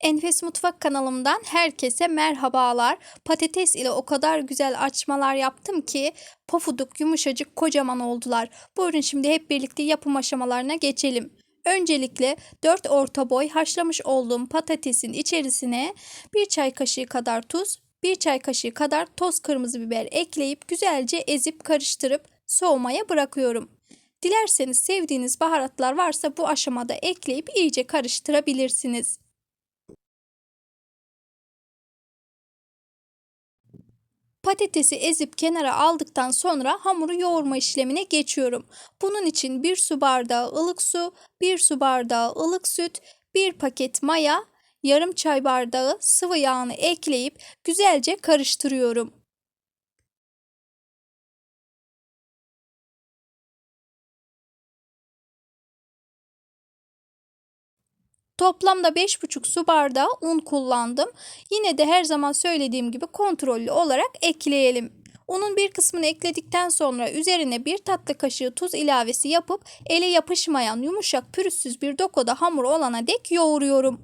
Enfes Mutfak kanalımdan herkese merhabalar. Patates ile o kadar güzel açmalar yaptım ki pofuduk yumuşacık kocaman oldular. Buyurun şimdi hep birlikte yapım aşamalarına geçelim. Öncelikle 4 orta boy haşlamış olduğum patatesin içerisine 1 çay kaşığı kadar tuz, 1 çay kaşığı kadar toz kırmızı biber ekleyip güzelce ezip karıştırıp soğumaya bırakıyorum. Dilerseniz sevdiğiniz baharatlar varsa bu aşamada ekleyip iyice karıştırabilirsiniz. Patatesi ezip kenara aldıktan sonra hamuru yoğurma işlemine geçiyorum. Bunun için 1 su bardağı ılık su, 1 su bardağı ılık süt, 1 paket maya, yarım çay bardağı sıvı yağını ekleyip güzelce karıştırıyorum. Toplamda 5,5 su bardağı un kullandım. Yine de her zaman söylediğim gibi kontrollü olarak ekleyelim. Unun bir kısmını ekledikten sonra üzerine bir tatlı kaşığı tuz ilavesi yapıp ele yapışmayan yumuşak pürüzsüz bir dokuda hamur olana dek yoğuruyorum.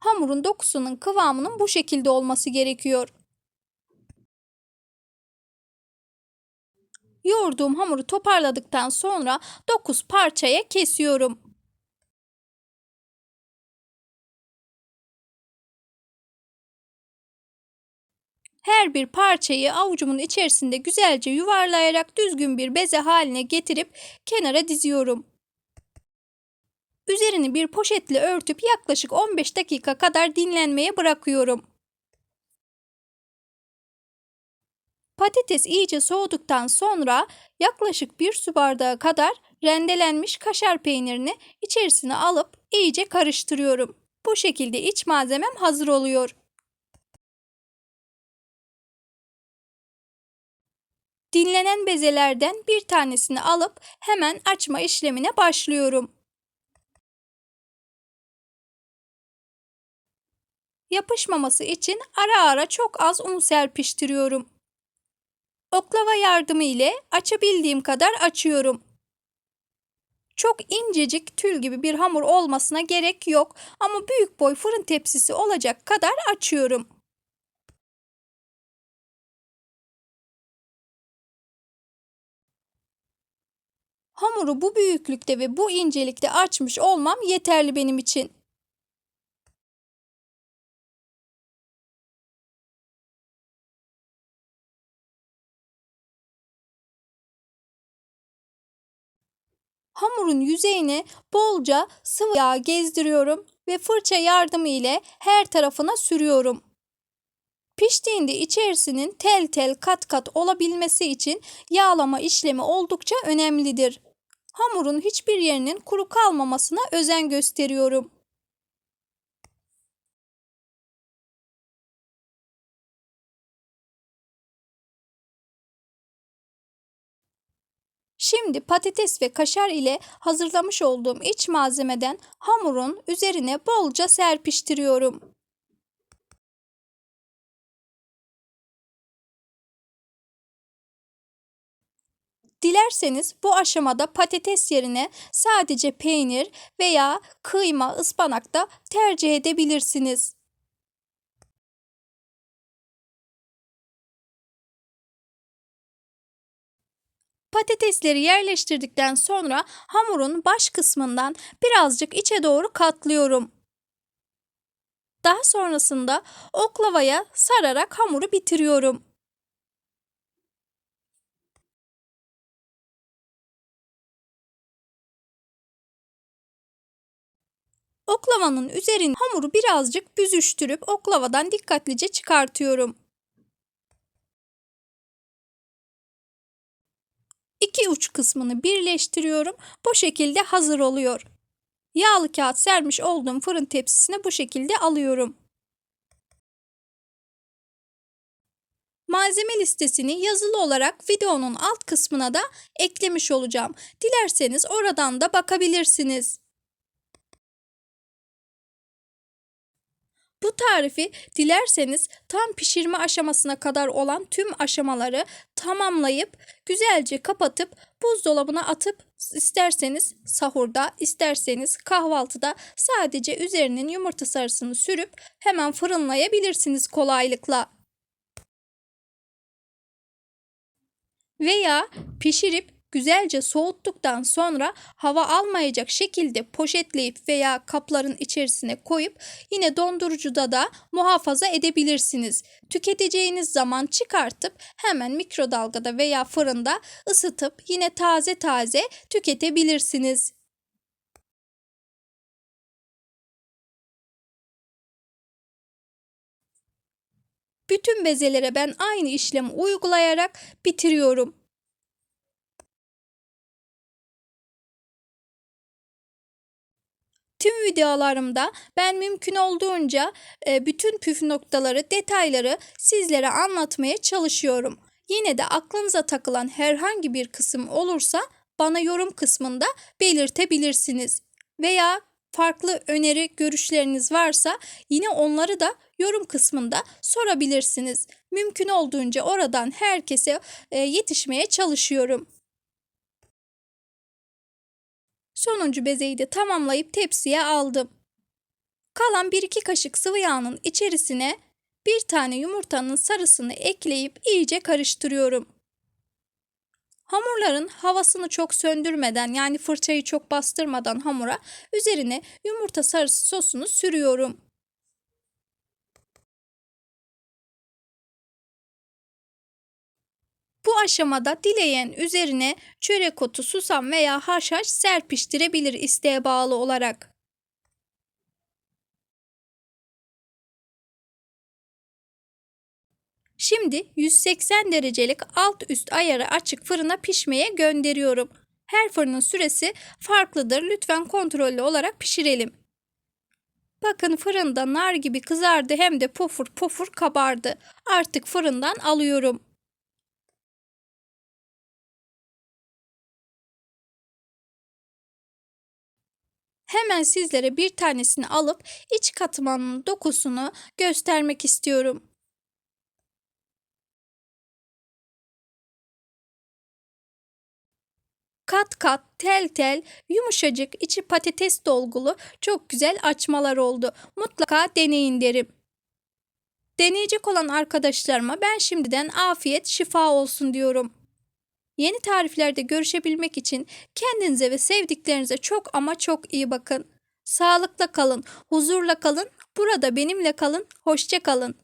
Hamurun dokusunun kıvamının bu şekilde olması gerekiyor. Yoğurduğum hamuru toparladıktan sonra 9 parçaya kesiyorum. Her bir parçayı avucumun içerisinde güzelce yuvarlayarak düzgün bir beze haline getirip kenara diziyorum. Üzerini bir poşetle örtüp yaklaşık 15 dakika kadar dinlenmeye bırakıyorum. Patates iyice soğuduktan sonra yaklaşık bir su bardağı kadar rendelenmiş kaşar peynirini içerisine alıp iyice karıştırıyorum. Bu şekilde iç malzemem hazır oluyor. Dinlenen bezelerden bir tanesini alıp hemen açma işlemine başlıyorum. Yapışmaması için ara ara çok az un serpiştiriyorum. Oklava yardımı ile açabildiğim kadar açıyorum. Çok incecik tül gibi bir hamur olmasına gerek yok ama büyük boy fırın tepsisi olacak kadar açıyorum. Hamuru bu büyüklükte ve bu incelikte açmış olmam yeterli benim için. Hamurun yüzeyine bolca sıvı yağ gezdiriyorum ve fırça yardımı ile her tarafına sürüyorum. Piştiğinde içerisinin tel tel kat kat olabilmesi için yağlama işlemi oldukça önemlidir. Hamurun hiçbir yerinin kuru kalmamasına özen gösteriyorum. Şimdi patates ve kaşar ile hazırlamış olduğum iç malzemeden hamurun üzerine bolca serpiştiriyorum. Dilerseniz bu aşamada patates yerine sadece peynir veya kıyma, ıspanak da tercih edebilirsiniz. Patatesleri yerleştirdikten sonra hamurun baş kısmından birazcık içe doğru katlıyorum. Daha sonrasında oklavaya sararak hamuru bitiriyorum. Oklavanın üzerine hamuru birazcık büzüştürüp oklavadan dikkatlice çıkartıyorum. İki uç kısmını birleştiriyorum. Bu şekilde hazır oluyor. Yağlı kağıt sermiş olduğum fırın tepsisine bu şekilde alıyorum. Malzeme listesini yazılı olarak videonun alt kısmına da eklemiş olacağım. Dilerseniz oradan da bakabilirsiniz. Bu tarifi dilerseniz tam pişirme aşamasına kadar olan tüm aşamaları tamamlayıp güzelce kapatıp buzdolabına atıp isterseniz sahurda isterseniz kahvaltıda sadece üzerinin yumurta sarısını sürüp hemen fırınlayabilirsiniz kolaylıkla. Veya pişirip güzelce soğuttuktan sonra hava almayacak şekilde poşetleyip veya kapların içerisine koyup yine dondurucuda da muhafaza edebilirsiniz. Tüketeceğiniz zaman çıkartıp hemen mikrodalgada veya fırında ısıtıp yine taze taze tüketebilirsiniz. Bütün bezelere ben aynı işlemi uygulayarak bitiriyorum. Tüm videolarımda ben mümkün olduğunca e, bütün püf noktaları, detayları sizlere anlatmaya çalışıyorum. Yine de aklınıza takılan herhangi bir kısım olursa bana yorum kısmında belirtebilirsiniz. Veya farklı öneri, görüşleriniz varsa yine onları da yorum kısmında sorabilirsiniz. Mümkün olduğunca oradan herkese e, yetişmeye çalışıyorum. Sonuncu bezeyi de tamamlayıp tepsiye aldım. Kalan 1-2 kaşık sıvı yağının içerisine bir tane yumurtanın sarısını ekleyip iyice karıştırıyorum. Hamurların havasını çok söndürmeden yani fırçayı çok bastırmadan hamura üzerine yumurta sarısı sosunu sürüyorum. Aşamada dileyen üzerine çörek otu, susam veya haşhaş serpiştirebilir isteğe bağlı olarak. Şimdi 180 derecelik alt üst ayarı açık fırına pişmeye gönderiyorum. Her fırının süresi farklıdır. Lütfen kontrollü olarak pişirelim. Bakın fırında nar gibi kızardı hem de pofur pofur kabardı. Artık fırından alıyorum. Hemen sizlere bir tanesini alıp iç katmanın dokusunu göstermek istiyorum. Kat kat, tel tel, yumuşacık, içi patates dolgulu çok güzel açmalar oldu. Mutlaka deneyin derim. Deneyecek olan arkadaşlarıma ben şimdiden afiyet şifa olsun diyorum. Yeni tariflerde görüşebilmek için kendinize ve sevdiklerinize çok ama çok iyi bakın. Sağlıkla kalın, huzurla kalın, burada benimle kalın, hoşça kalın.